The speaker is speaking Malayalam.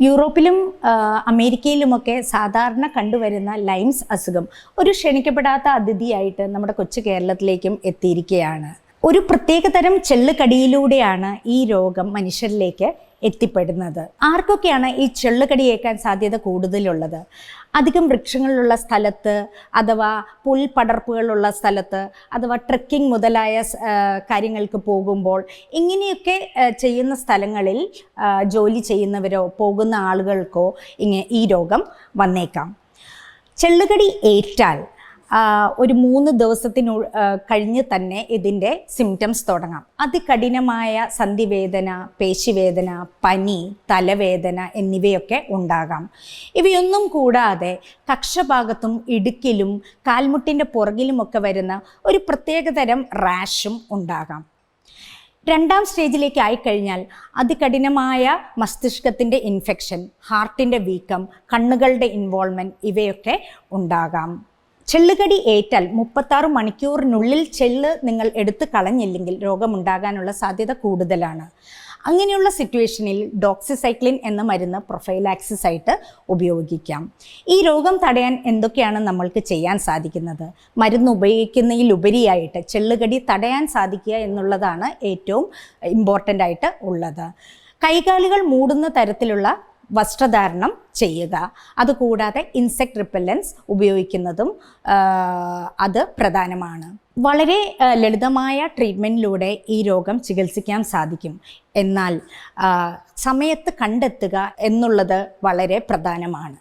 യൂറോപ്പിലും അമേരിക്കയിലുമൊക്കെ സാധാരണ കണ്ടുവരുന്ന ലൈംസ് അസുഖം ഒരു ക്ഷണിക്കപ്പെടാത്ത അതിഥിയായിട്ട് നമ്മുടെ കൊച്ചു കേരളത്തിലേക്കും എത്തിയിരിക്കുകയാണ്. ഒരു പ്രത്യേകതരം ചെള്ളുകടിയിലൂടെയാണ് ഈ രോഗം മനുഷ്യരിലേക്ക് എത്തിപ്പെടുന്നത്. ആർക്കൊക്കെയാണ് ഈ ചെള്ളുകടിയേക്കാൻ സാധ്യത കൂടുതലുള്ളത്? അധികം വൃക്ഷങ്ങളുള്ള സ്ഥലത്ത് അഥവാ പുൽപടർപ്പുകളുള്ള സ്ഥലത്ത് അഥവാ ട്രക്കിംഗ് മുതലായ കാര്യങ്ങൾക്ക് പോകുമ്പോൾ ഇങ്ങനെയൊക്കെ ചെയ്യുന്ന സ്ഥലങ്ങളിൽ ജോലി ചെയ്യുന്നവരോ പോകുന്ന ആളുകൾക്കോ ഇങ്ങനെ ഈ രോഗം വന്നേക്കാം. ചെള്ളുകടി ഏറ്റാൽ ഒരു മൂന്ന് ദിവസത്തിനു കഴിഞ്ഞ് തന്നെ ഇതിന്റെ സിംറ്റംസ് തുടങ്ങാം. അതികഠിനമായ സന്ധിവേദന പേശിവേദന പനി തലവേദന എന്നിവയൊക്കെ ഉണ്ടാകാം. ഇവയൊന്നും കൂടാതെ കക്ഷഭാഗത്തും ഇടുക്കിലും കാൽമുട്ടിന്റെ പുറകിലുമൊക്കെ വരുന്ന ഒരു പ്രത്യേകതരം റാഷും ഉണ്ടാകാം. രണ്ടാം സ്റ്റേജിലേക്ക് ആയിക്കഴിഞ്ഞാൽ അതികഠിനമായ മസ്തിഷ്കത്തിന്റെ ഇൻഫെക്ഷൻ ഹാർട്ടിന്റെ വീക്കം കണ്ണുകളുടെ ഇൻവോൾവ്മെന്റ് ഇവയൊക്കെ ഉണ്ടാകാം. ചെള്ളുകടി ഏറ്റാൽ മുപ്പത്താറ് മണിക്കൂറിനുള്ളിൽ ചെള്ള് നിങ്ങൾ എടുത്തു കളഞ്ഞില്ലെങ്കിൽ രോഗമുണ്ടാകാനുള്ള സാധ്യത കൂടുതലാണ്. അങ്ങനെയുള്ള സിറ്റുവേഷനിൽ ഡോക്സിസൈക്ലിൻ എന്ന മരുന്ന് പ്രൊഫൈലാക്സിസ് ആയിട്ട് ഉപയോഗിക്കാം. ഈ രോഗം തടയാൻ എന്തൊക്കെയാണ് നമ്മൾക്ക് ചെയ്യാൻ സാധിക്കുന്നത്? മരുന്ന് ഉപയോഗിക്കുന്നതിലുപരിയായിട്ട് ചെള്ളുകടി തടയാൻ സാധിക്കുക എന്നുള്ളതാണ് ഏറ്റവും ഇമ്പോർട്ടന്റ് ആയിട്ട് ഉള്ളത്. കൈകാലുകൾ മൂടുന്ന തരത്തിലുള്ള വസ്ത്രധാരണം ചെയ്യുക. അതുകൂടാതെ ഇൻസെക്ട് റിപ്പല്ലൻസ് ഉപയോഗിക്കുന്നതും അത് പ്രധാനമാണ്. വളരെ ലളിതമായ ട്രീറ്റ്മെന്റിലൂടെ ഈ രോഗം ചികിത്സിക്കാൻ സാധിക്കും. എന്നാൽ സമയത്ത് കണ്ടെത്തുക എന്നുള്ളത് വളരെ പ്രധാനമാണ്.